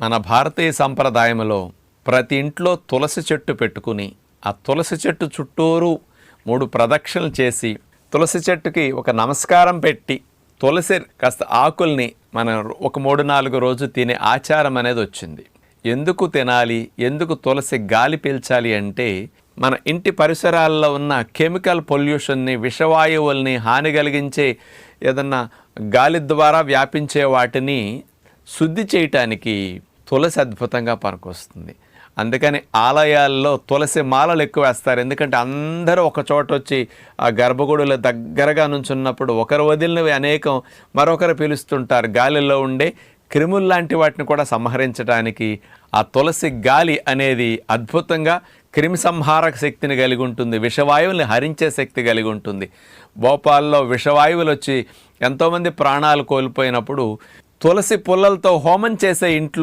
మన భారతీయ సంప్రదాయంలో ప్రతి ఇంట్లో తులసి చెట్టు పెట్టుకుని ఆ తులసి చెట్టు చుట్టూరు మూడు ప్రదక్షిణలు చేసి తులసి చెట్టుకి ఒక నమస్కారం పెట్టి తులసి కాస్త ఆకుల్ని మనం ఒక మూడు నాలుగు రోజు తినే ఆచారం అనేది వచ్చింది. ఎందుకు తినాలి? ఎందుకు తులసి గాలి పీల్చాలి అంటే మన ఇంటి పరిసరాల్లో ఉన్న కెమికల్ పొల్యూషన్ని విషవాయువుల్ని హాని కలిగించే ఏదన్నా గాలి ద్వారా వ్యాపించే వాటిని శుద్ధి చేయటానికి తులసి అద్భుతంగా పనికొస్తుంది అందుకని ఆలయాల్లో తులసి మాలలు ఎక్కువ వేస్తారు. ఎందుకంటే అందరూ ఒక చోట వచ్చి ఆ గర్భగుడుల దగ్గరగా నుంచున్నప్పుడు ఒకరు వదిలినవి అనేకం మరొకరు పిలుస్తుంటారు. గాలిలో ఉండే క్రిములు లాంటి వాటిని కూడా సంహరించడానికి ఆ తులసి గాలి అనేది అద్భుతంగా క్రిమి సంహారక శక్తిని కలిగి ఉంటుంది. విషవాయువుల్ని హరించే శక్తి కలిగి ఉంటుంది. భోపాల్లో విషవాయువులు వచ్చి ఎంతోమంది ప్రాణాలు కోల్పోయినప్పుడు తులసి పుల్లలతో హోమం చేసే ఇంట్లో